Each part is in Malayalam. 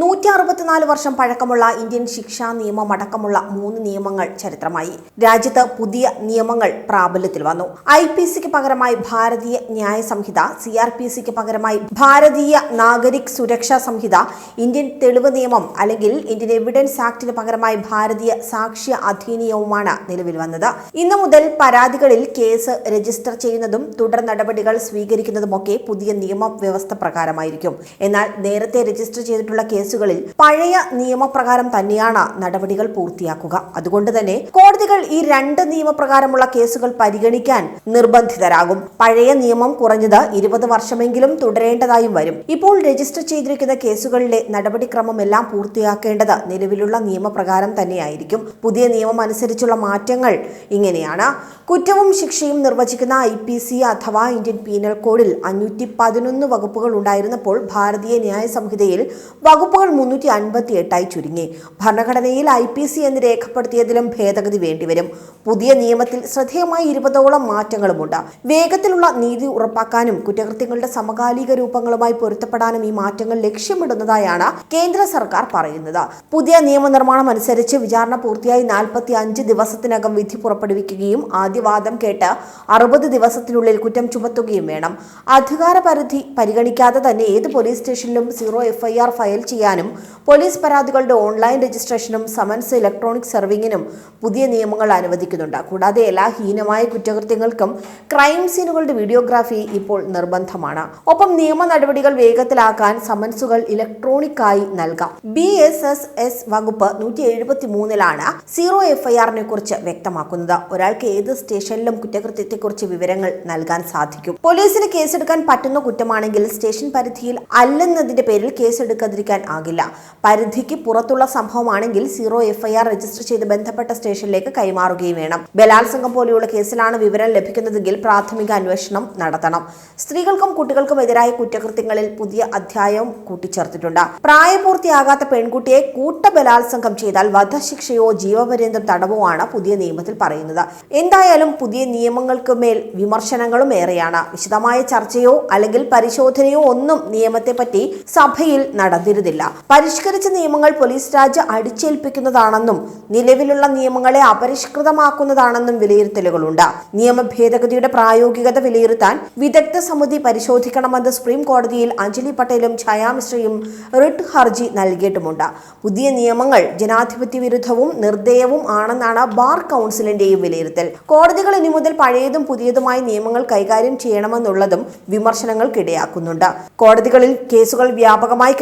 നൂറ്റി അറുപത്തിനാല് വർഷം പഴക്കമുള്ള ഇന്ത്യൻ ശിക്ഷാ നിയമം അടക്കമുള്ള മൂന്ന് നിയമങ്ങൾ ചരിത്രമായി. രാജ്യത്ത് പുതിയ നിയമങ്ങൾ പ്രാബല്യത്തിൽ വന്നു. ഐ പി സിക്ക് പകരമായി ഭാരതീയ ന്യായ സംഹിത സി ആർ പി സിക്ക് പകരമായി ഭാരതീയ നാഗരിക് സുരക്ഷാ സംഹിത ഇന്ത്യൻ തെളിവ് നിയമം അല്ലെങ്കിൽ ഇന്ത്യൻ എവിഡൻസ് ആക്ടിന് പകരമായി ഭാരതീയ സാക്ഷ്യ അധിനിയവുമാണ് നിലവിൽ വന്നത്. ഇന്നു മുതൽ പരാതികളിൽ കേസ് രജിസ്റ്റർ ചെയ്യുന്നതും തുടർ നടപടികൾ സ്വീകരിക്കുന്നതുമൊക്കെ പുതിയ നിയമ വ്യവസ്ഥ പ്രകാരമായിരിക്കും. എന്നാൽ നേരത്തെ രജിസ്റ്റർ ചെയ്തിട്ടുള്ള കേസുകളിൽ പഴയ നിയമപ്രകാരം തന്നെയാണ് നടപടികൾ പൂർത്തിയാക്കുക. അതുകൊണ്ട് തന്നെ കോടതികൾ ഈ രണ്ട് നിയമപ്രകാരമുള്ള കേസുകൾ പരിഗണിക്കാൻ നിർബന്ധിതരാകും. പഴയ നിയമം കുറഞ്ഞത് ഇരുപത് വർഷമെങ്കിലും തുടരേണ്ടതായും വരും. ഇപ്പോൾ രജിസ്റ്റർ ചെയ്തിരിക്കുന്ന കേസുകളിലെ നടപടിക്രമം എല്ലാം പൂർത്തിയാക്കേണ്ടത് നിലവിലുള്ള നിയമപ്രകാരം തന്നെയായിരിക്കും. പുതിയ നിയമം അനുസരിച്ചുള്ള മാറ്റങ്ങൾ ഇങ്ങനെയാണ്. കുറ്റവും ശിക്ഷയും നിർവചിക്കുന്ന ഐ പി സി അഥവാ ഇന്ത്യൻ പീനൽ കോഡിൽ അഞ്ഞൂറ്റി പതിനൊന്ന് വകുപ്പുകൾ ഉണ്ടായിരുന്നപ്പോൾ ഭാരതീയ ന്യായ സംഹിതയിൽ വകുപ്പുകൾ മുന്നൂറ്റി അൻപത്തി എട്ടായി ചുരുങ്ങി. ഭരണഘടനയിൽ ഐ പി സി എന്ന് രേഖപ്പെടുത്തിയതിലും ഭേദഗതി വേണ്ടിവരും. പുതിയ നിയമത്തിൽ ശ്രദ്ധേയമായ ഇരുപതോളം മാറ്റങ്ങളുമുണ്ട്. വേഗത്തിലുള്ള നീതി ഉറപ്പാക്കാനും കുറ്റകൃത്യങ്ങളുടെ സമകാലിക രൂപങ്ങളുമായി പൊരുത്തപ്പെടാനും ഈ മാറ്റങ്ങൾ ലക്ഷ്യമിടുന്നതായാണ് കേന്ദ്ര സർക്കാർ പറയുന്നത്. പുതിയ നിയമനിർമ്മാണം അനുസരിച്ച് വിചാരണ പൂർത്തിയായി നാൽപ്പത്തി അഞ്ച് ദിവസത്തിനകം വിധി പുറപ്പെടുവിക്കുകയും ആദ്യവാദം കേട്ട് അറുപത് ദിവസത്തിനുള്ളിൽ കുറ്റം ചുമത്തുകയും വേണം. അധികാര പരിധി പരിഗണിക്കാതെ തന്നെ ഏത് പോലീസ് സ്റ്റേഷനിലും സീറോ എഫ്ഐആർ ഫയൽ ചെയ്യാനും പോലീസ് പരാതികളുടെ ഓൺലൈൻ രജിസ്ട്രേഷനും സമൻസ് ഇലക്ട്രോണിക് സെർവിങ്ങിനും പുതിയ നിയമങ്ങൾ അനുവദിക്കുന്നുണ്ട്. കൂടാതെ എല്ലാ ഹീനമായ കുറ്റകൃത്യങ്ങൾക്കും ക്രൈം സീനുകളുടെ വീഡിയോഗ്രാഫി ഇപ്പോൾ നിർബന്ധമാണ്. ഒപ്പം നിയമ നടപടികൾ വേഗത്തിലാക്കാൻ സമൻസുകൾ ഇലക്ട്രോണിക് ആയി നൽകാം. ബി എസ് എസ് എസ് വകുപ്പ് നൂറ്റി എഴുപത്തി മൂന്നിലാണ് സീറോ എഫ്ഐആറിനെ കുറിച്ച് വ്യക്തമാക്കുന്നത്. ഒരാൾക്ക് ഏത് സ്റ്റേഷനിലും കുറ്റകൃത്യത്തെക്കുറിച്ച് വിവരങ്ങൾ നൽകാൻ സാധിക്കും. പോലീസിന് കേസെടുക്കാൻ പറ്റുന്ന കുറ്റമാണെങ്കിൽ സ്റ്റേഷൻ പരിധിയിൽ അല്ലെന്നതിന്റെ പേരിൽ കേസെടുക്കാതിരിക്കാൻ ആകില്ല. പരിധിക്ക് പുറത്തുള്ള സംഭവമാണെങ്കിൽ സീറോ എഫ്ഐആർ രജിസ്റ്റർ ചെയ്ത് ബന്ധപ്പെട്ട സ്റ്റേഷനിലേക്ക് കൈമാറുകയും വേണം. ബലാത്സംഗം പോലെയുള്ള കേസിലാണ് വിവരം ലഭിക്കുന്നതെങ്കിൽ പ്രാഥമിക അന്വേഷണം നടത്തണം. സ്ത്രീകൾക്കും കുട്ടികൾക്കും എതിരായ കുറ്റകൃത്യങ്ങളിൽ പുതിയ അധ്യായവും കൂട്ടിച്ചേർത്തിട്ടുണ്ട്. പ്രായപൂർത്തിയാകാത്ത പെൺകുട്ടിയെ കൂട്ട ബലാത്സംഗം ചെയ്താൽ വധശിക്ഷയോ ജീവപര്യന്തം തടവോ ആണ് പുതിയ നിയമത്തിൽ പറയുന്നത്. എന്തായാലും പുതിയ നിയമങ്ങൾക്ക് മേൽ വിമർശനങ്ങളും ഏറെയാണ്. വിശദമായ ചർച്ചയോ അല്ലെങ്കിൽ പരിശോധനയോ ഒന്നും നിയമത്തെപ്പറ്റി സഭയിൽ നടന്നിരുന്നില്ല. പരിഷ്കരിച്ച നിയമങ്ങൾ പോലീസ് രാജ് അടിച്ചേൽപ്പിക്കുന്നതാണെന്നും നിലവിലുള്ള നിയമങ്ങളെ അപരിഷ്കൃതമാക്കുന്നതാണെന്നും വിലയിരുത്തലുകളുണ്ട്. നിയമ ഭേദഗതിയുടെ പ്രായോഗികത വിലയിരുത്താൻ വിദഗ്ധ സമിതി പരിശോധിക്കണമെന്ന് സുപ്രീം കോടതിയിൽ അഞ്ജലി പട്ടേലും ഛായാ മിശ്രയും റിട്ട് ഹർജി നൽകിയിട്ടുമുണ്ട്. പുതിയ നിയമങ്ങൾ ജനാധിപത്യ വിരുദ്ധവും നിർദ്ദയവും ആണെന്നാണ് ബാർ കൗൺസിലിന്റെയും വിലയിരുത്തൽ. കോടതികൾ ഇനി മുതൽ പഴയതും പുതിയതുമായ നിയമങ്ങൾ കൈകാര്യം ചെയ്യണമെന്നുള്ളതും വിമർശനങ്ങൾക്കിടയാക്കുന്നുണ്ട്. കോടതികളിൽ കേസുകൾ വ്യാപകമായി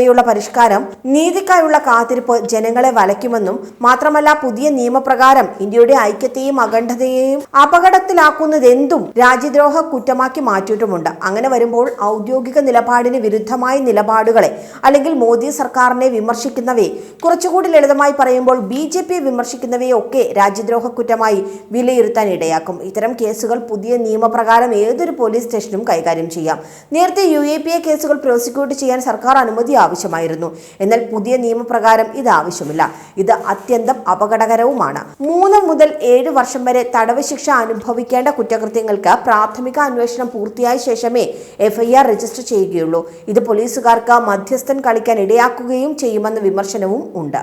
കെട്ടിക്കിടക്കവെയുള്ള പരിഷ്കാരം നീതിക്കായുള്ള കാത്തിരിപ്പ് ജനങ്ങളെ വലയ്ക്കുമെന്നും മാത്രമല്ല പുതിയ നിയമപ്രകാരം ഇന്ത്യയുടെ ഐക്യത്തെയും അഖണ്ഡതയെയും അപകടത്തിലാക്കുന്നതെന്തും രാജ്യദ്രോഹ കുറ്റമാക്കി മാറ്റിയിട്ടുമുണ്ട്. അങ്ങനെ വരുമ്പോൾ ഔദ്യോഗിക നിലപാടിന് വിരുദ്ധമായ നിലപാടുകളെ അല്ലെങ്കിൽ മോദി സർക്കാരിനെ വിമർശിക്കുന്നവയെ കുറച്ചുകൂടി ലളിതമായി പറയുമ്പോൾ ബി ജെ പി വിമർശിക്കുന്നവയെ ഒക്കെ രാജ്യദ്രോഹ കുറ്റമായി വിലയിരുത്താൻ ഇടയാക്കും. ഇത്തരം കേസുകൾ പുതിയ നിയമപ്രകാരം ഏതൊരു പോലീസ് സ്റ്റേഷനും കൈകാര്യം ചെയ്യാം. നേരത്തെ യു എ പി എ കേസുകൾ പ്രോസിക്യൂട്ട് ചെയ്യാൻ സർക്കാർ അനുമതി ആവശ്യമായിരുന്നു. എന്നാൽ പുതിയ നിയമപ്രകാരം ഇത് ആവശ്യമില്ല. ഇത് അത്യന്തം അപകടകരവുമാണ്. മൂന്ന് മുതൽ ഏഴ് വർഷം വരെ തടവ് ശിക്ഷ അനുഭവിക്കേണ്ട കുറ്റകൃത്യങ്ങൾക്ക് പ്രാഥമിക അന്വേഷണം പൂർത്തിയായ ശേഷമേ എഫ്ഐആർ രജിസ്റ്റർ ചെയ്യുകയുള്ളൂ. ഇത് പോലീസുകാർക്ക് മധ്യസ്ഥൻ കളിക്കാൻ ഇടയാക്കുകയും ചെയ്യുമെന്ന വിമർശനവും ഉണ്ട്.